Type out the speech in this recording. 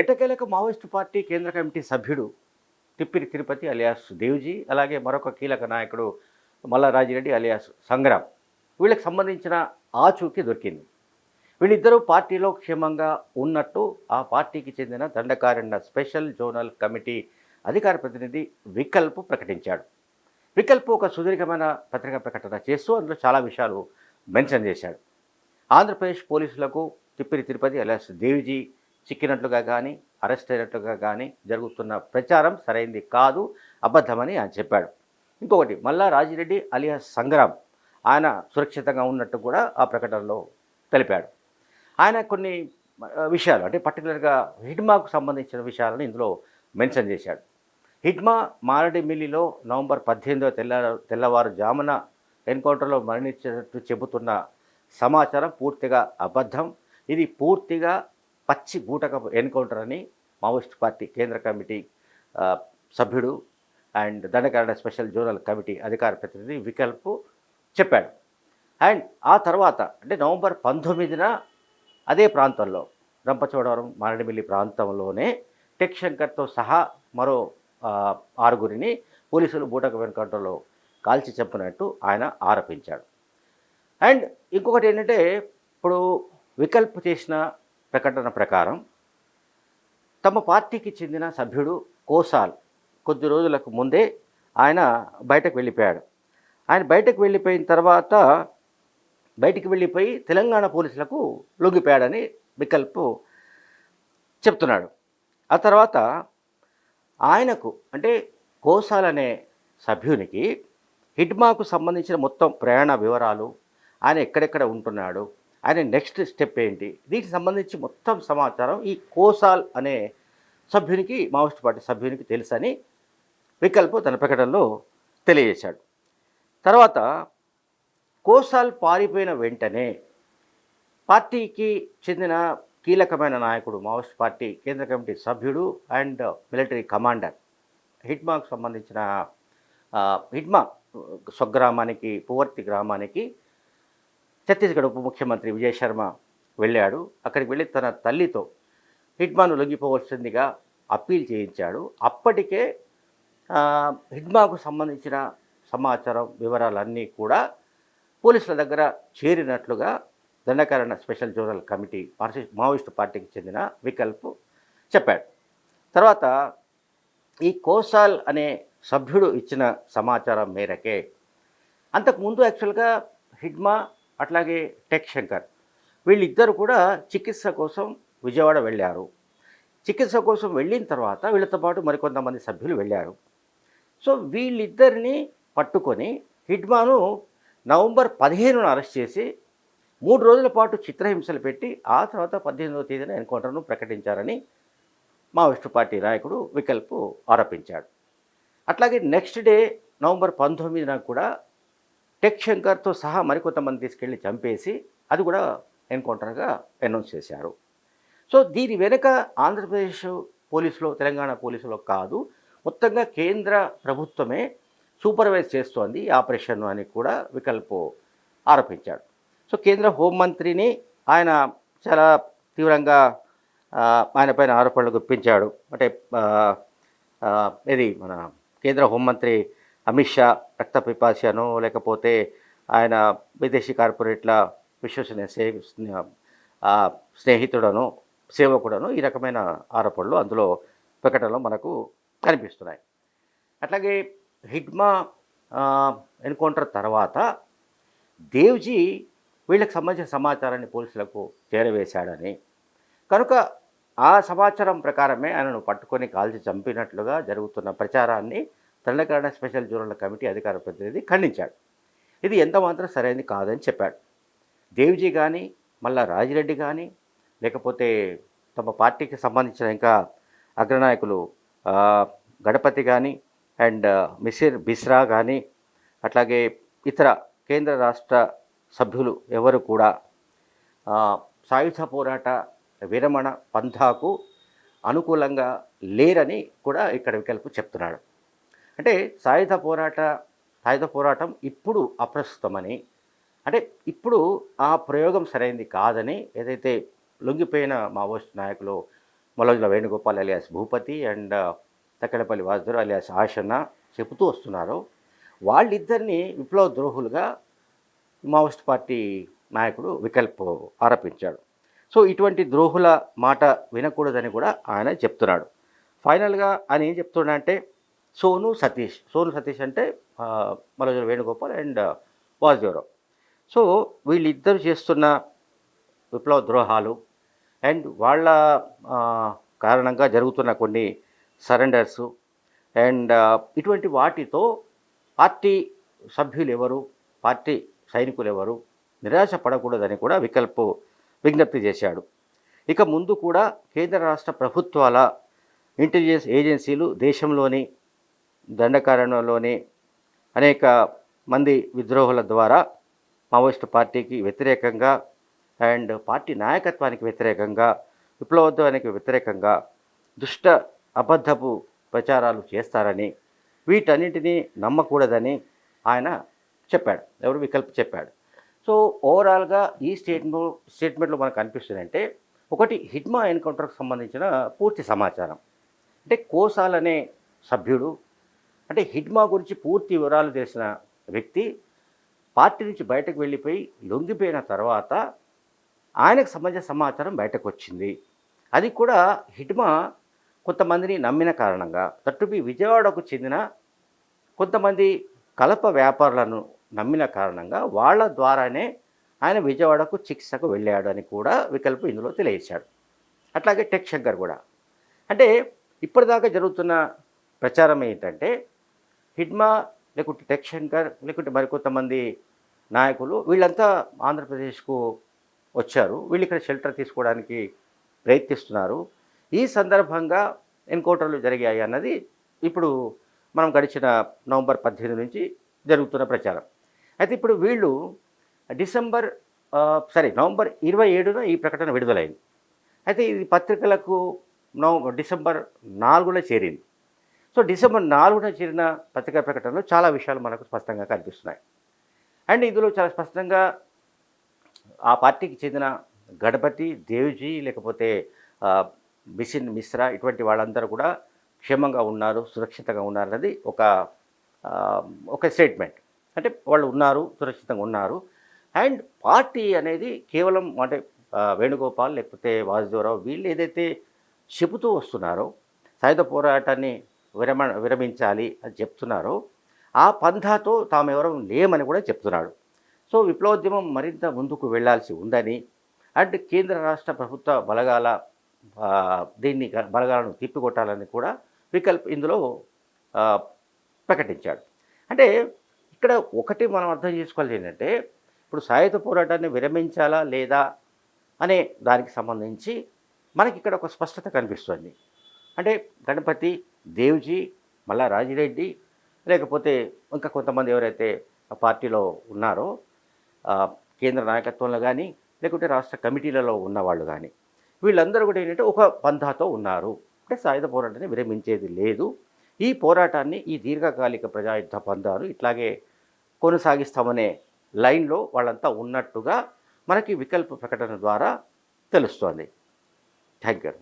ఎట్టకేలకు Maoist party కేంద్ర committee సభ్యుడు తిప్పిరి తిరుపతి అలియాస్ దేవ్జీ అలాగే మరొక కీలక నాయకుడు మల్లారాజిరెడ్డి అలియాస్ సంగ్రామ్. వీళ్ళకి సంబంధించిన ఆచూకీ దొరికింది. వీళ్ళిద్దరూ పార్టీలో క్షేమంగా ఉన్నట్టు ఆ పార్టీకి చెందిన దండకారణ్య స్పెషల్ జోనల్ కమిటీ అధికార ప్రతినిధి వికల్ప్ ప్రకటించాడు. వికల్ప్ ఒక సుదీర్ఘమైన పత్రికా ప్రకటన చేస్తూ అందులో చాలా విషయాలు మెన్షన్ చేశాడు. ఆంధ్రప్రదేశ్ పోలీసులకు తిప్పిరి తిరుపతి అలియాస్ దేవ్జీ చిక్కినట్లుగా కానీ అరెస్ట్ అయినట్లుగా కానీ జరుగుతున్న ప్రచారం సరైంది కాదు అబద్ధమని ఆయన చెప్పాడు. ఇంకొకటి మల్లా రాజిరెడ్డి అలిహా సంగ్రామ్ ఆయన సురక్షితంగా ఉన్నట్టు కూడా ఆ ప్రకటనలో తెలిపాడు. ఆయన కొన్ని విషయాలు అంటే పర్టికులర్గా హిడ్మాకు సంబంధించిన విషయాలను ఇందులో మెన్షన్ చేశాడు. హిడ్మా మారడిమిల్లిలో నవంబర్ పద్దెనిమిదవ తెల్ల తెల్లవారుజామున ఎన్కౌంటర్లో మరణించినట్టు చెబుతున్న సమాచారం పూర్తిగా అబద్ధం. ఇది పూర్తిగా పచ్చి బూటకపు ఎన్కౌంటర్ అని మావోయిస్ట్ పార్టీ కేంద్ర కమిటీ సభ్యుడు and Dandakaranya special zonal committee అధికార ప్రతినిధి వికల్పు చెప్పాడు. అండ్ ఆ తర్వాత అంటే నవంబర్ పంతొమ్మిదిన అదే ప్రాంతంలో రంపచోడవరం మారడిమిల్లి ప్రాంతంలోనే టెక్ శంకర్తో సహా మరో ఆరుగురిని పోలీసులు బూటక వెనుకంటలో కాల్చి చంపినట్టు ఆయన ఆరోపించాడు. అండ్ ఇంకొకటి ఏంటంటే ఇప్పుడు వికల్ప్ చేసిన ప్రకటన ప్రకారం తమ పార్టీకి చెందిన సభ్యుడు కోసాల్ కొద్ది రోజులకు ముందే ఆయన బయటకు వెళ్ళిపోయాడు. ఆయన బయటకు వెళ్ళిపోయిన తర్వాత బయటికి వెళ్ళిపోయి తెలంగాణ పోలీసులకు లొంగిపోయాడని వికల్పు చెప్తున్నాడు. ఆ తర్వాత ఆయనకు అంటే కోసాల్ అనే సభ్యునికి హిడ్మాకు సంబంధించిన మొత్తం ప్రయాణ వివరాలు ఆయన ఎక్కడెక్కడ ఉంటున్నాడు ఆయన నెక్స్ట్ స్టెప్ ఏంటి? దీనికి సంబంధించి మొత్తం సమాచారం ఈ కోసాల్ అనే సభ్యునికి మావోయిస్ట్ పార్టీ సభ్యునికి తెలుసని వికల్పు తన ప్రకటనలో తెలియజేశాడు. తర్వాత కోసాల్ పారిపోయిన వెంటనే పార్టీకి చెందిన కీలకమైన నాయకుడు మావోయిస్ట్ పార్టీ కేంద్ర కమిటీ సభ్యుడు అండ్ మిలిటరీ కమాండర్ హిడ్మాకు సంబంధించిన హిట్మా హిడ్మా స్వగ్రామానికి పువర్తి గ్రామానికి ఛత్తీస్గఢ్ ఉప ముఖ్యమంత్రి విజయ్ శర్మ వెళ్ళాడు. అక్కడికి వెళ్ళి తన తల్లితో హిడ్మాను లొంగిపోవలసిందిగా అప్పీల్ చేయించాడు. అప్పటికే హిడ్మాకు సంబంధించిన సమాచారం వివరాలన్నీ కూడా పోలీసుల దగ్గర చేరినట్లుగా Dandakaranya special zonal committee Maoist పార్టీకి చెందిన వికల్ప్ చెప్పాడు. తర్వాత ఈ కోసాల్ అనే సభ్యుడు ఇచ్చిన సమాచారం మేరకే అంతకుముందు యాక్చువల్గా హిడ్మా అట్లాగే టెక్ శంకర్. వీళ్ళిద్దరు కూడా చికిత్స కోసం విజయవాడ వెళ్ళారు. చికిత్స కోసం వెళ్ళిన తర్వాత వీళ్ళతో పాటు మరికొంతమంది సభ్యులు వెళ్ళారు. సో వీళ్ళిద్దరిని పట్టుకొని హిడ్మాను నవంబర్ పదిహేనున అరెస్ట్ చేసి మూడు రోజుల పాటు చిత్రహింసలు పెట్టి ఆ తర్వాత పద్దెనిమిదవ తేదీన ఎన్కౌంటర్ను ప్రకటించారని మావోయిస్టు పార్టీ నాయకుడు వికల్పు ఆరోపించాడు. అట్లాగే నెక్స్ట్ డే నవంబర్ పంతొమ్మిదిన కూడా టెక్ శంకర్తో సహా మరికొంతమంది తీసుకెళ్ళి చంపేసి అది కూడా ఎన్కౌంటర్గా అనౌన్స్ చేశారు. సో దీని వెనుక ఆంధ్రప్రదేశ్ పోలీసులో తెలంగాణ పోలీసులో కాదు మొత్తంగా కేంద్ర ప్రభుత్వమే సూపర్వైజ్ చేస్తోంది ఆపరేషన్ అని కూడా వికల్పం ఆరోపించాడు. సో కేంద్ర హోంమంత్రిని ఆయన చాలా తీవ్రంగా ఆయన పైన ఆరోపణలు గుప్పించాడు. అంటే ఇది మన కేంద్ర హోంమంత్రి అమిత్ షా రక్త పిపాసను లేకపోతే ఆయన విదేశీ కార్పొరేట్ల విశ్వసనీయ స్నేహితుడను సేవకుడను ఈ రకమైన ఆరోపణలు అందులో ప్రకటనలో మనకు కనిపిస్తున్నాయి. అట్లాగే హిడ్మా ఎన్కౌంటర్ తర్వాత దేవ్జీ వీళ్ళకి సంబంధించిన సమాచారాన్ని పోలీసులకు చేరవేశాడని. కనుక ఆ సమాచారం ప్రకారమే ఆయనను పట్టుకొని కాల్చి చంపినట్లుగా జరుగుతున్న ప్రచారాన్ని దండకారణ స్పెషల్ జోనల్ కమిటీ అధికార ప్రతినిధి ఖండించాడు. ఇది ఎంత మాత్రం సరైనది కాదని చెప్పాడు. దేవ్జీ కానీ మళ్ళా రాజిరెడ్డి కానీ లేకపోతే తమ పార్టీకి సంబంధించిన ఇంకా అగ్రనాయకులు గణపతి కానీ అండ్ మిసిర్ బిస్రా కానీ అట్లాగే ఇతర కేంద్ర రాష్ట్ర సభ్యులు ఎవరు కూడా సాయుధ పోరాట విరమణ పంథాకు అనుకూలంగా లేరని కూడా ఇక్కడ వికల్పు చెప్తున్నాడు. అంటే సాయుధ పోరాట సాయుధ పోరాటం ఇప్పుడు అప్రస్తుతమని అంటే ఇప్పుడు ఆ ప్రయోగం సరైంది కాదని ఏదైతే లొంగిపోయిన మావోయిస్ట్ నాయకులు Mallojula Venugopal alias Bhupathi and Takkallapalli Vasudev alias Ashanna చెబుతూ వస్తున్నారో. వాళ్ళిద్దరిని విప్లవ ద్రోహులుగా మావోయిస్ట్ పార్టీ నాయకుడు వికల్ప్ ఆరోపించాడు. సో ఇటువంటి ద్రోహుల మాట వినకూడదని కూడా ఆయన చెప్తున్నాడు. ఫైనల్గా ఆయన ఏం చెప్తున్నాడంటే సోను సతీష్. సోను సతీష్ అంటే మరోజు వేణుగోపాల్ అండ్ వాసుదేవరావు. సో వీళ్ళిద్దరు చేస్తున్న విప్లవ ద్రోహాలు అండ్ వాళ్ళ కారణంగా జరుగుతున్న కొన్ని సరెండర్స్ అండ్ ఇటువంటి వాటితో పార్టీ సభ్యులు ఎవరు పార్టీ సైనికులు ఎవరు నిరాశ పడకూడదని కూడా వికల్పు విజ్ఞప్తి చేశాడు. ఇక ముందు కూడా కేంద్ర రాష్ట్ర ప్రభుత్వాల ఇంటెలిజెన్స్ ఏజెన్సీలు దేశంలోని దండకారణ్యంలోని అనేక మంది విద్రోహుల ద్వారా మావోయిస్టు పార్టీకి వ్యతిరేకంగా అండ్ పార్టీ నాయకత్వానికి వ్యతిరేకంగా విప్లవోద్యమానికి వ్యతిరేకంగా దుష్ట అబద్ధపు ప్రచారాలు చేస్తారని వీటన్నిటినీ నమ్మకూడదని ఆయన చెప్పాడు. ఎవరు వికల్ప్ చెప్పాడు. సో ఓవరాల్గా ఈ స్టేట్మెంట్ స్టేట్మెంట్లో మనకు అనిపిస్తుందంటే ఒకటి హిడ్మా ఎన్కౌంటర్కి సంబంధించిన పూర్తి సమాచారం. అంటే కోసాల్ అనే సభ్యుడు అంటే హిడ్మా గురించి పూర్తి వివరాలు తెలిసిన వ్యక్తి పార్టీ నుంచి బయటకు వెళ్ళిపోయి లొంగిపోయిన తర్వాత ఆయనకు సంబంధించిన సమాచారం బయటకు వచ్చింది. అది కూడా హిడ్మా కొంతమందిని నమ్మిన కారణంగా. తట్టుబి విజయవాడకు చెందిన కొంతమంది కలప వ్యాపారులను నమ్మిన కారణంగా వాళ్ళ ద్వారానే ఆయన విజయవాడకు చికిత్సకు వెళ్ళాడు అని కూడా వికల్పం ఇందులో తెలియజేశాడు. అట్లాగే టెక్ శంకర్ కూడా. అంటే ఇప్పటిదాకా జరుగుతున్న ప్రచారం ఏంటంటే హిడ్మా లేకుంటే టెక్ శంకర్ లేకుంటే మరికొంతమంది నాయకులు వీళ్ళంతా ఆంధ్రప్రదేశ్కు వచ్చారు. వీళ్ళు ఇక్కడ షెల్టర్ తీసుకోవడానికి ప్రయత్నిస్తున్నారు. ఈ సందర్భంగా ఎన్కౌంటర్లు జరిగాయి అన్నది ఇప్పుడు మనం గడిచిన నవంబర్ పద్దెనిమిది నుంచి జరుగుతున్న ప్రచారం. అయితే ఇప్పుడు వీళ్ళు డిసెంబర్ సారీ సరే నవంబర్ ఇరవై ఏడున ఈ ప్రకటన విడుదలైంది. అయితే ఇది పత్రికలకు నవ డిసెంబర్ నాలుగులో చేరింది. సో డిసెంబర్ నాలుగున చేరిన పత్రికా ప్రకటనలో చాలా విషయాలు మనకు స్పష్టంగా కనిపిస్తున్నాయి. అండ్ ఇందులో చాలా స్పష్టంగా ఆ పార్టీకి చెందిన గణపతి దేవ్జీ లేకపోతే మిసిన్ బిసిన్ మిశ్రా ఇటువంటి వాళ్ళందరూ కూడా క్షేమంగా ఉన్నారు సురక్షితంగా ఉన్నారు అన్నది ఒక ఒక స్టేట్మెంట్. అంటే వాళ్ళు ఉన్నారు సురక్షితంగా ఉన్నారు. అండ్ పార్టీ అనేది కేవలం అంటే వేణుగోపాల్ లేకపోతే వాసుదేవరావు వీళ్ళు ఏదైతే చెబుతూ వస్తున్నారో సాయుధ పోరాటాన్ని విరమ విరమించాలి అని చెప్తున్నారో. ఆ పంథాతో తాము ఎవరూ లేమని కూడా చెప్తున్నాడు. సో విప్లవోద్యమం మరింత ముందుకు వెళ్ళాల్సి ఉందని అండ్ కేంద్ర రాష్ట్ర ప్రభుత్వ బలగాల దీన్ని బలగాలను తిప్పికొట్టాలని కూడా వికల్ప్ ఇందులో ప్రకటించాడు. అంటే ఇక్కడ ఒకటి మనం అర్థం చేసుకోవాలి ఏంటంటే ఇప్పుడు సాయుధ పోరాటాన్ని విరమించాలా లేదా అనే దానికి సంబంధించి మనకి ఇక్కడ ఒక స్పష్టత కనిపిస్తుంది. అంటే గణపతి దేవ్జీ మళ్ళా రాజిరెడ్డి లేకపోతే ఇంకా కొంతమంది ఎవరైతే ఆ పార్టీలో ఉన్నారో కేంద్ర నాయకత్వంలో కానీ లేకుంటే రాష్ట్ర కమిటీలలో ఉన్నవాళ్ళు కానీ వీళ్ళందరూ కూడా ఏంటంటే ఒక పంధాతో ఉన్నారు. అంటే సాయుధ పోరాటాన్ని విరమించేది లేదు. ఈ పోరాటాన్ని ఈ దీర్ఘకాలిక ప్రజాయుద్ధ పందాలు ఇట్లాగే కొనసాగిస్తామనే లైన్లో వాళ్ళంతా ఉన్నట్టుగా మనకి వికల్ప ప్రకటన ద్వారా తెలుస్తోంది. Thank you.